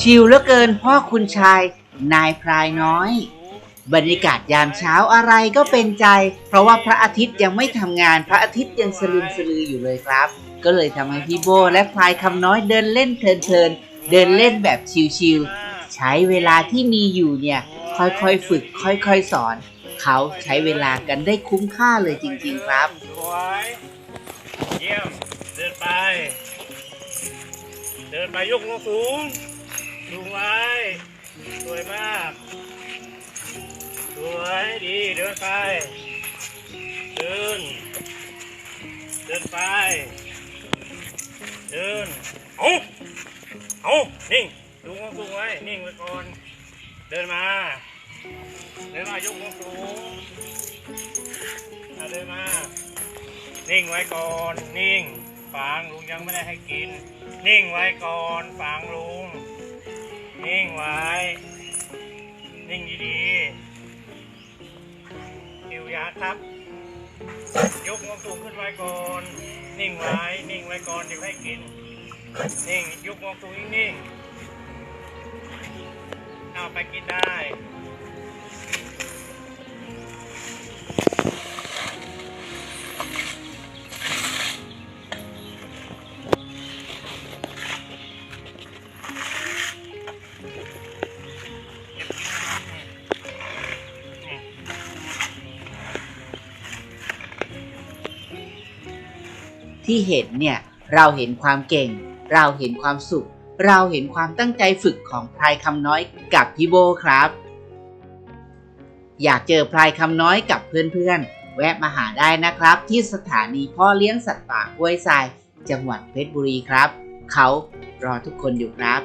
ชิลเหลือเกินพ่อคุณชาย นายพรายน้อย บรรยากาศยามเช้าอะไรก็เป็นใจ เพราะว่าพระอาทิตย์ยังไม่ทำงานพระอาทิตย์ยังสลืมสลืออยู่เลยครับ ก็เลยทำให้พี่โบและพลายคำน้อยเดินเล่นเพลินๆเดินเล่นแบบชิลๆใช้เวลาที่มีอยู่เนี่ยค่อยๆฝึก ค่อยๆสอน เขาใช้เวลากันได้คุ้มค่าเลยจริง ๆครับเยี่ยมเดินไป เดินไปยกลงสูง สูงไว้ สวยมาก สวยดีเดินไป เดิน เดินไป เดินเอาเอานิ่งดูลงสูงไว้ นิ่งไว้ก่อน เดินมา เดินมายกลงสูงเดินมา นิ่งไว้ก่อน นิ่ง ฟางลุงยังไม่ได้ให้กิน นิ่งไว้ก่อน ฟางลุง นิ่งไว้ นิ่งดีๆหิวยาครับ ยกงวงสูงขึ้นไว้ก่อน นิ่งไว้ นิ่งไว้ก่อนเดี๋ยวให้กิน นิ่ง ยกงวงสูงนิ่งๆเอาไปกินได้ ที่เห็นเนี่ยเราเห็นความเก่ง เราเห็นความสุข เราเห็นความตั้งใจฝึกของพลายคำน้อยกับพี่โบครับ อยากเจอพลายคำน้อยกับเพื่อนๆ แวะมาหาได้นะครับ ที่สถานีพ่อเลี้ยงสัตว์ป่าห้วยทราย จังหวัดเพชรบุรีครับ เขารอทุกคนอยู่ครับ